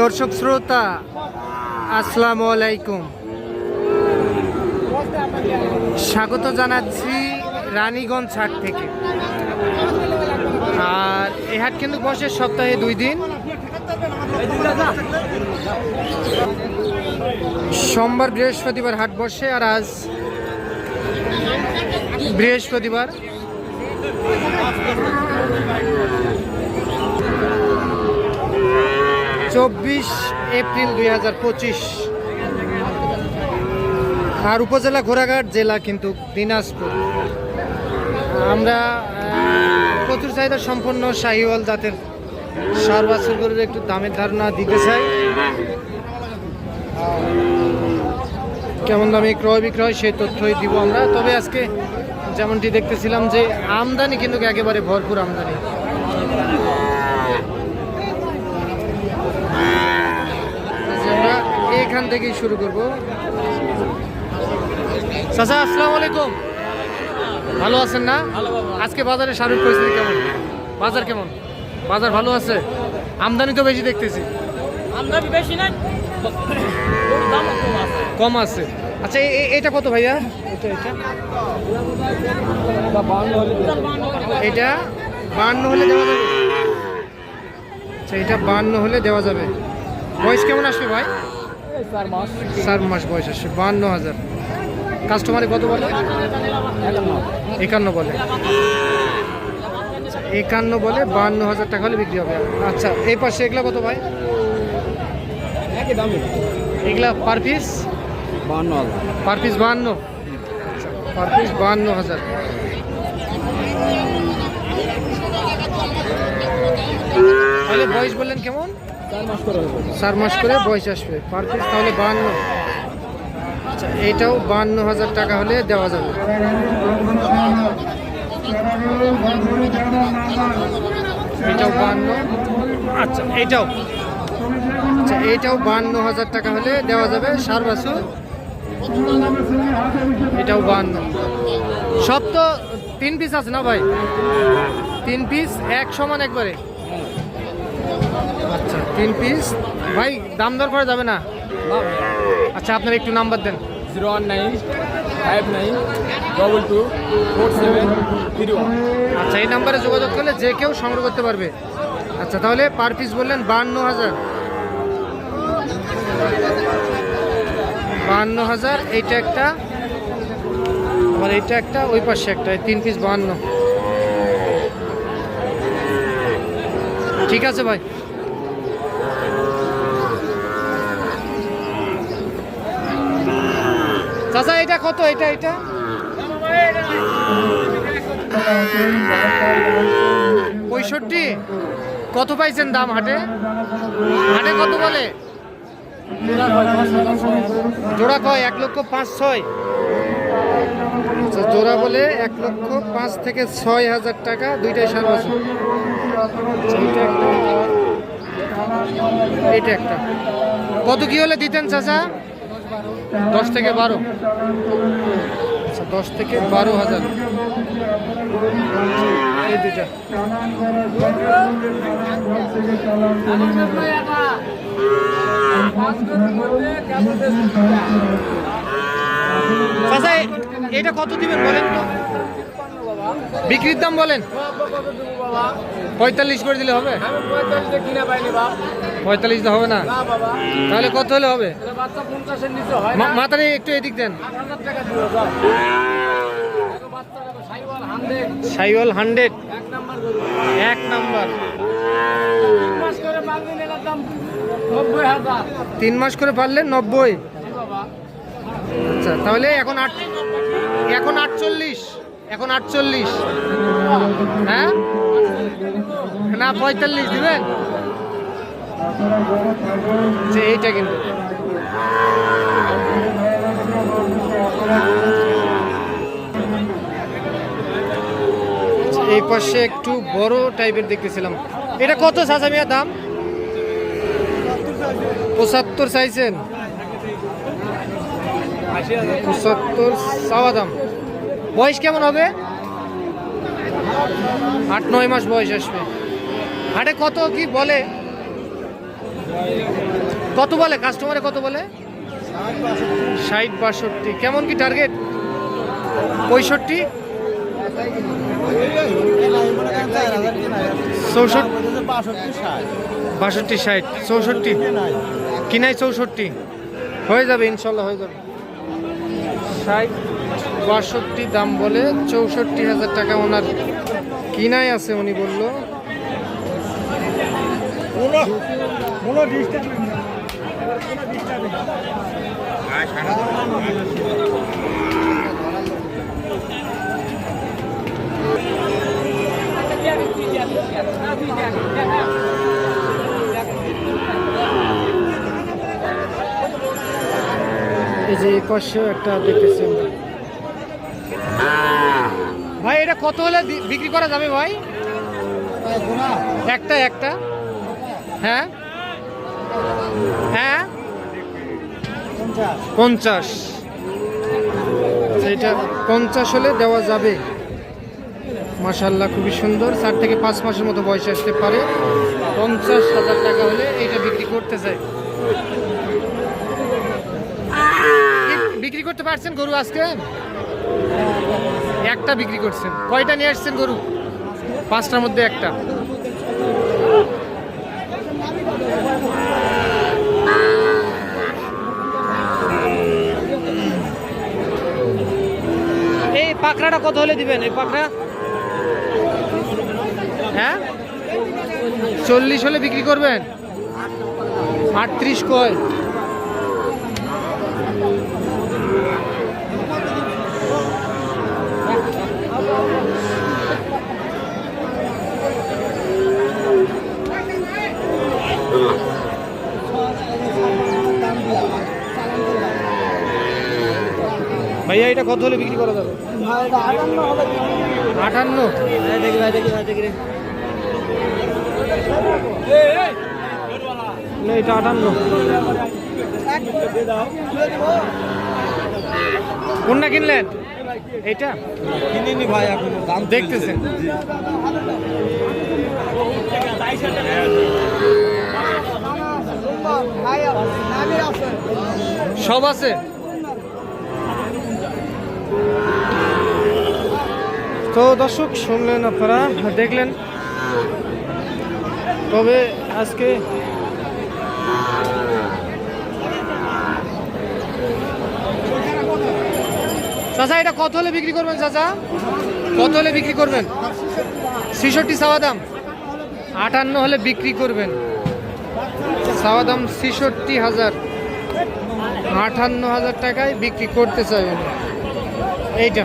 দর্শক শ্রোতা, আসসালামু আলাইকুম। স্বাগত জানাচ্ছি রানীগঞ্জ হাট থেকে। আর এই হাট কিন্তু বসে সপ্তাহে দুই দিন। সোমবার বৃহস্পতিবার হাট বসে আর আজ বৃহস্পতিবার। চব্বিশ এপ্রিল দুই হাজার পঁচিশ। আর উপজেলা ঘোড়াঘাট জেলা কিন্তু দিনাজপুর। আমরা প্রচুর চাহিদা সম্পন্ন শাহিওয়াল জাতের সার বাছুর একটু দামের ধারণা দিতে চাই। কেমন দামে ক্রয় বিক্রয় সেই তথ্যই দিব আমরা। তবে আজকে যেমনটি দেখতেছিলাম যে আমদানি কিন্তু একেবারে ভরপুর আমদানি আচ্ছা, আমরা এখান থেকেই শুরু করব। চাচা আসসালামু আলাইকুম। ভালো আছেন না? আজকে বাজারে শারুখ পরিস্থিতি কেমন? বাজার কেমন? বাজার ভালো আছে? আমদানি তো বেশি দেখতেছি। আমদানি বেশি নাই। কম আছে। আচ্ছা এটা কত ভাইয়া? এটা এটা এটা বান্ন হলে দেওয়া যাবে। আচ্ছা এটা বান্ন হলে দেওয়া যাবে। বয়স কেমন আসবে ভাই? চার মাস বয়স আসবে বান্ন হাজার। কাস্টমারে কত বলে? একান্ন বলে। একান্ন বলে বান্ন হাজার টাকা হলে বিক্রি হবে। আচ্ছা এই পাশে এগুলা কত ভাই? এগুলা পার পিস বান্ন হাজার। পার পিস বাহান্ন পার পিস বাহান্ন হাজার। তাহলে বয়স বললেন কেমন? চার মাস করে বয়স আসবে। পার পিস তাহলে বাহান্ন। আচ্ছা এটাও বাহান্ন হাজার টাকা হলে দেওয়া যাবে। এটাও বাহান্ন। আচ্ছা আচ্ছা এটাও বাহান্ন হাজার টাকা হলে দেওয়া যাবে সার বাছুর। এটাও বাহান্ন। সব তো তিন পিস আছে না ভাই? তিন পিস এক সমান একবারে। আচ্ছা তিন পিস ভাই দাম দর করা যাবে না? আচ্ছা আপনার একটু নাম্বার দেন। Zero one nine five nine double two four seven three one. আচ্ছা এই নাম্বারে যোগাযোগ করলে যে কেউ সংগ্রহ করতে পারবে। আচ্ছা তাহলে পার পিস বললেন বাহান্ন হাজার। বাহান্ন হাজার এইটা একটা আবার এইটা একটা ওই পাশে একটা তিন পিস বাহান্ন। ঠিক আছে ভাই। চাচা এটা কত? এটা এটা? পঁয়ষট্টি? কত পাইছেন দাম হাটে? হাটে কত বলে? জোড়া কয়? এক লক্ষ পাঁচ ছয়। আচ্ছা, জোড়া বলে এক লক্ষ পাঁচ থেকে ছয় হাজার টাকা দুইটাই সার বছর। একটা একটা। কত কি হলে দিতেন চাচা? দশ থেকে বারো? আচ্ছা দশ থেকে বারো হাজার। এই চাচা এটা কত দিবেন বলেন বিক্রির দাম বলেন। পঁয়তাল্লিশ করে দিলে হবে। কিনে পাইনি বাপ পঁয়তাল্লিশ হবে না? তাহলে কত হলে হবে? এটা বাচ্চা পঞ্চাশের নিচে না মা- মাথায় একটু এদিক দেন। সাইওয়াল হান্ড্রেড। এক নাম্বার তিন মাস করে পারলে নব্বই আচ্ছা তাহলে এখন আট এখন আটচল্লিশ। এখন আটচল্লিশ। হ্যাঁ? না পঁয়তাল্লিশ দিবেন? যে এইটা কিন্তু। এই পাশে একটু বড় টাইপের দেখতেছিলাম। এটা কত সাজামিয়া দাম? পঁচাত্তর চাইছেন। পঁচাত্তর চাওয়া দাম। বয়স কেমন হবে? আট, নয় মাস বয়স আসবে। হাটে কত কি বলে? কত বলে? কাস্টমারে কত বলে? ষাট বাষট্টি। কেমন কি টার্গেট পঁয়ষট্টি? বাষট্টি, ষাট। চৌষট্টি। কিনাই চৌষট্টি? হয়ে যাবে, ইনশাল্লাহ হয়ে যাবে। ষাট বাষট্টি দাম বলে চৌষট্টি হাজার টাকা ওনার কিনাই আছে, উনি বলল? এই যে পাশেও একটা দেখতেছেন ভাই এটা কত হলে বিক্রি করা যাবে ভাই? একটা একটা। হ্যাঁ? হ্যাঁ? পঞ্চাশ। এটা পঞ্চাশ হলে দেওয়া যাবে। মাশাল্লাহ খুবই সুন্দর। চার থেকে পাঁচ মাসের মতো বয়স আসতে পারে। পঞ্চাশ হাজার টাকা হলে এটা বিক্রি করতে চাই বিক্রি করতে পারছেন গরু আজকে? একটা বিক্রি করছেন। কয়টা নিয়ে আসছেন গরু? পাঁচটার মধ্যে একটা। পাকড়াটা কত হলে দিবেন? এই পাকড়া হ্যাঁ? চল্লিশ হলে বিক্রি করবেন? আটত্রিশ কয়? ভাইয়া এটা কত হলে বিক্রি করা যাবে? আটান্ন। না, এটা আটান্ন। কোনটা কিনলেন? এটা কিনিনি ভাই এখন দাম দেখতেছেন। সব আছে? তো দর্শক, শুনলেন আপনারা, দেখলেন। তবে আজকে চাচা, এটা কত হলে বিক্রি করবেন চাচা? কত হলে বিক্রি করবেন? ছেষট্টি চাওয়া দাম। আটান্ন হলে বিক্রি করবেন। চাওয়া দাম ছেষট্টি হাজার। আটান্ন হাজার টাকায় বিক্রি করতে চাইবেন। এইটা।